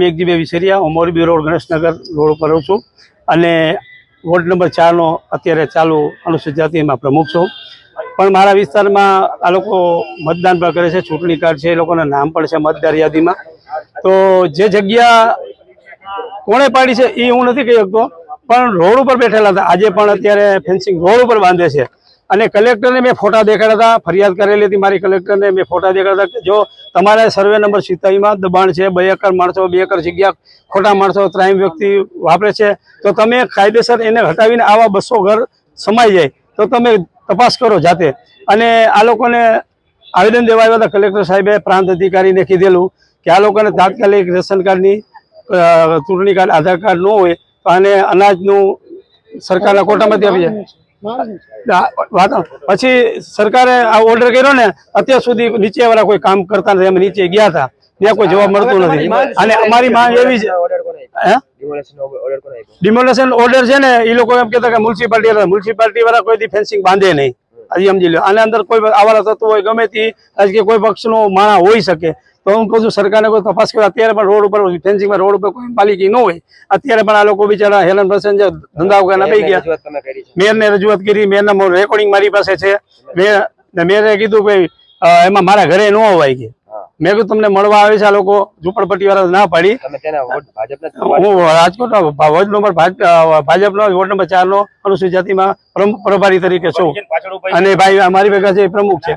મેઘજીભાઈ વિસરિયા. હું Morbi road, Ganeshnagar road ઉપર રહું છું. અને વોર્ડ નંબર ચારનો અત્યારે ચાલુ અનુસૂચિત જાતિમાં પ્રમુખ છું. પણ મારા વિસ્તારમાં આ લોકો મતદાન પણ કરે છે, ચૂંટણી કાર્ડ છે, એ લોકોના નામ પણ છે મતદાર યાદીમાં. તો જે જગ્યા કોણે પાડી છે એ હું નથી કહી શકતો. પણ રોડ ઉપર બેઠેલા હતા. આજે પણ અત્યારે ફેન્સિંગ રોડ ઉપર બાંધે છે. અને કલેક્ટરને મેં ફોટા દેખાડ્યા હતા, ફરિયાદ કરેલી હતી મારી કલેક્ટરને, મેં ફોટા કે જો તમારા સર્વે નંબર સિત્તાવીમાં દબાણ છે, બે એકર માણસો, બે એકર જગ્યા ખોટા માણસો ત્રાઈમ વ્યક્તિ વાપરે છે, તો તમે કાયદેસર એને હટાવીને આવા બસો ઘર સમાઈ જાય, તો તમે તપાસ કરો જાતે. અને આ લોકોને આવેદન દેવા આવ્યા હતા કલેક્ટર સાહેબે, પ્રાંત અધિકારીને કીધેલું કે આ લોકોને તાત્કાલિક રેશન કાર્ડની ચૂંટણી કાર્ડ, આધાર કાર્ડ ન હોય, તો આને અનાજનું સરકારના કોટામાંથી આપી જાય. પછી સરકારે આ ઓર્ડર કર્યો ને અત્યાર સુધી નીચે વાળા કોઈ કામ કરતા નથી અમે નીચે ગયા હતા. ત્યાં કોઈ જવાબ મળતો નથી. અને અમારી માંગ એવી છે ડિમોલેશન ઓર્ડર છે ને એ લોકો એમ કેતા કે મ્યુનિસિપાલિટી મ્યુનિસિપાલિટી વાળા કોઈ ફેન્સિંગ બાંધે નહીં. સમજી લો આની અંદર કોઈ આવાલા તત્વો હોય ગમે તે કે કોઈ પક્ષનો માણા હોઈ શકે. તો હું કહું છું સરકારને કોઈ તપાસ કરે. અત્યારે પણ રોડ ઉપર ફેન્સિંગમાં રોડ ઉપર કોઈ પાલિકી ન હોય. અત્યારે પણ આ લોકો બિચારા હેલન પ્રસંગ ધંધા વગરના પડી ગયા. મેયરને રજૂઆત કરી મેયરના રેકોર્ડિંગ મારી પાસે છે. મેં મેયરે કીધું કે એમાં મારા ઘરે ન હોવાય કે. મેં કીધું તમને મળવા આવે છે આ લોકો ઝુંપડપટ્ટી વાળા ના પાડી. હું રાજકોટ વોર્ડ નંબર ભાજપનો વોર્ડ નંબર ચાર નો અનુસૂચિત જાતિમાં પ્રમુખ પ્રભારી તરીકે છું. અને ભાઈ અમારી ભેગા છે એ પ્રમુખ છે.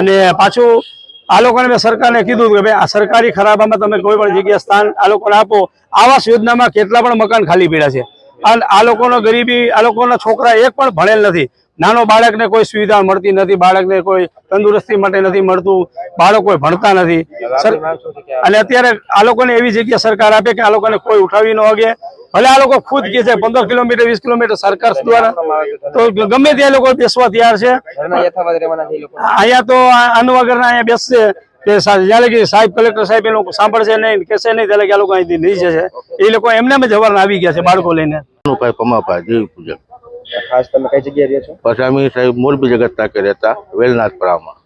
અને પાછું આ લોકોને મેં સરકારને કીધું કે ભાઈ આ સરકારી ખરાબામાં તમે કોઈ પણ જગ્યા સ્થાન આ લોકોને આપો. આવાસ યોજનામાં કેટલા પણ મકાન ખાલી પડ્યા છે. આ લોકોનો ગરીબી આ લોકોના છોકરા એક પણ ભણેલ નથી. નાનો બાળકને કોઈ સુવિધા મળતી નથી બાળકને કોઈ તંદુરસ્તી માટે નથી મળતું બાળકો ભણતા નથી. અને અત્યારે આ લોકોને એવી જગ્યા સરકાર આપે કે આ લોકોને કોઈ ઉઠાવી ન વાગે ભલે આ લોકો ખુદ કે છે પંદર કિલોમીટર વીસ કિલોમીટર સરકાર દ્વારા તો ગમે ત્યાં લોકો બેસવા તૈયાર છે. અહીંયા તો આનું વગરના અહીંયા બેસશે. જ્યારે કે સાહેબ કલેક્ટર સાહેબ એ લોકો સાંભળશે નહીં કહેશે નહીં ત્યારે કે આ લોકો અહીંથી નહીં જશે એ લોકો એમને જ હવારના આવી ગયા છે બાળકો લઈને. ભાઈ પમાભાઈ દેવી પૂજક ખાસ તમે કઈ જગ્યાએ રહ્યો છો? પછી અમે સાહેબ મોરબી જગતતા કે રહેતા વેલનાથપરામાં.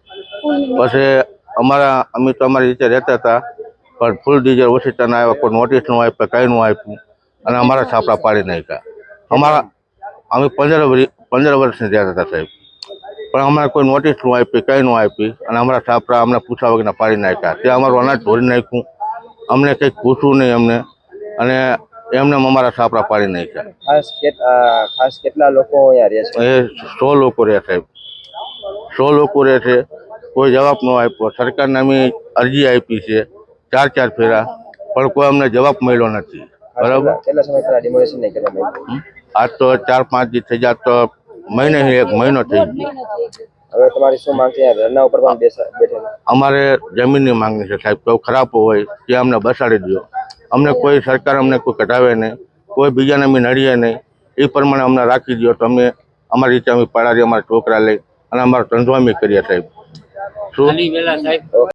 પછી અમારા અમે તો અમારી રીતે રહેતા હતા પણ ફૂલ ડીઝલ ઓછીતાના આવ્યા કોઈ નોટિસનું આપ્યા કઈ નું આપ્યું અને અમારા છાપરા પાડી નાખ્યા. અમારા અમે પંદર પંદર વર્ષની રહેતા હતા સાહેબ. પણ અમારે કોઈ નોટિસનું આપી કઈ નું આપી અને અમારા છાપરા અમને પૂછા વગરના પાડી નાખ્યા. ત્યાં અમારું અનાજ ધોરી નાખ્યું. અમને કંઈક પૂછવું નહીં અમને. અને એમને અમારા છાપરા પાડી નાખ્યા. ખાસ ખાસ કેટલા લોકો અહીંયા છે? એ સો લોકો રહ્યા સાહેબ સો લોકો રહે છે. કોઈ જવાબ ન આપ્યો. સરકારને અમે અરજી આપી છે. ચાર ચાર ફેરા. પણ કોઈ અમને જવાબ મળ્યો નથી. બરાબર? આજ તો ચાર પાંચ દિવસ થઈ જાય તો મહિને એક મહિનો થઈ ગયો. તમારી શું માંગ છે? ધરના ઉપર પણ બેસા અમારે જમીનની માંગણી છે સાહેબ. કોઈ ખરાબ હોય તે અમને બસાડી દો અમને કોઈ સરકાર અમને કોઈ કઢાવે નહીં, કોઈ બીજાને અમે નડીએ નહીં. એ પ્રમાણે અમને રાખી દો તો અમે, અમારી રીતે અમે પડારી અમારા છોકરા લઈ અને અમારો ધંધો અમે કરીએ સાહેબ. શું?